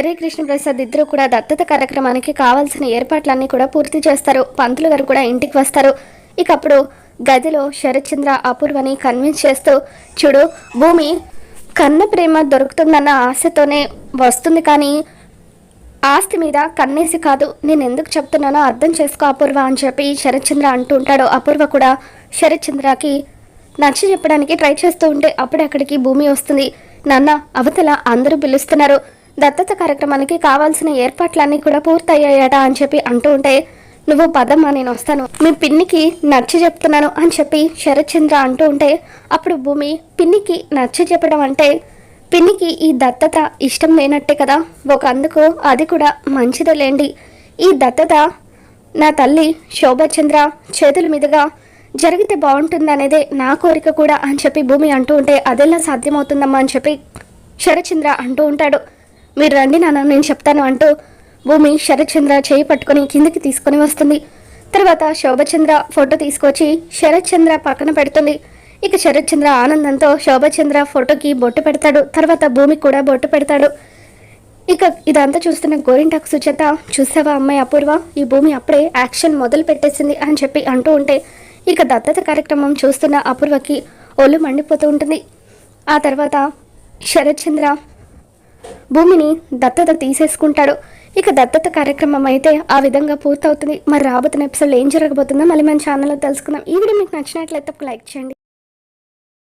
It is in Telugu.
చెర్రీ కృష్ణప్రసాద్ ఇద్దరు కూడా దత్తత కార్యక్రమానికి కావాల్సిన ఏర్పాట్లన్నీ కూడా పూర్తి చేస్తారు. పంతులు గారు కూడా ఇంటికి వస్తారు. ఇకప్పుడు గదిలో శరత్చంద్ర అపూర్వని కన్విన్స్ చేస్తూ చూడు భూమి కన్న ప్రేమ దొరుకుతుందన్న ఆశతోనే వస్తుంది కానీ ఆస్తి మీద కన్నేసి కాదు. నేను ఎందుకు చెప్తున్నానో అర్థం చేసుకో అపూర్వ అని చెప్పి శరత్చంద్ర అంటూ ఉంటాడు. అపూర్వ కూడా శరత్చంద్రకి నచ్చి చెప్పడానికి ట్రై చేస్తూ ఉంటే అప్పుడు అక్కడికి భూమి వస్తుంది. నాన్న అవతల అందరూ పిలుస్తున్నారు. దత్తత కార్యక్రమానికి కావాల్సిన ఏర్పాట్లన్నీ కూడా పూర్తయ్యాయట అని చెప్పి అంటూ ఉంటే నువ్వు పదమ్మా నేను వస్తాను. మీ పిన్నికి నచ్చి చెప్తున్నాను అని చెప్పి శరత్చంద్ర అంటూ ఉంటే అప్పుడు భూమి పిన్నికి నచ్చి చెప్పడం అంటే పిన్నికి ఈ దత్తత ఇష్టం లేనట్టే కదా. ఒక అందుకు అది కూడా మంచిదే లేండి ఈ దత్తత నా తల్లి శోభచంద్ర చేతుల మీదుగా జరిగితే బాగుంటుందనేదే నా కోరిక కూడా అని చెప్పి భూమి అంటూ ఉంటే అదెలా సాధ్యమవుతుందమ్మా అని చెప్పి శరచంద్ర అంటూ ఉంటాడు. మీరు రండి నాన్న నేను చెప్తాను అంటూ భూమి శరత్చంద్ర చేయి పట్టుకొని కిందికి తీసుకొని వస్తుంది. తర్వాత శోభచంద్ర ఫోటో తీసుకొచ్చి శరత్చంద్ర పక్కన పెడుతుంది. ఇక శరత్చంద్ర ఆనందంతో శోభచంద్ర ఫోటోకి బొట్టు పెడతాడు. తర్వాత భూమి కూడా బొట్టు పెడతాడు. ఇక ఇదంతా చూస్తున్న గోరింటాకు సుచేత చూసావా అమ్మాయి అపూర్వ? ఈ భూమి అప్పుడే యాక్షన్ మొదలు పెట్టేసింది అని చెప్పి అంటూ ఉంటే ఇక దత్తత కార్యక్రమం చూస్తున్న అపూర్వకి ఒళ్ళు మండిపోతూ ఉంటుంది. ఆ తర్వాత శరత్చంద్ర భూమిని దత్తత తీసేసుకుంటాడు. ఇక దత్తత కార్యక్రమం అయితే ఆ విధంగా పూర్తవుతుంది. మరి రాబోతున్న ఎపిసోడ్లో ఏం జరగబోతుందో మళ్ళీ మన ఛానల్లో తెలుసుకుందాం. ఈ వీడియో మీకు నచ్చినట్లయితే లైక్ చేయండి.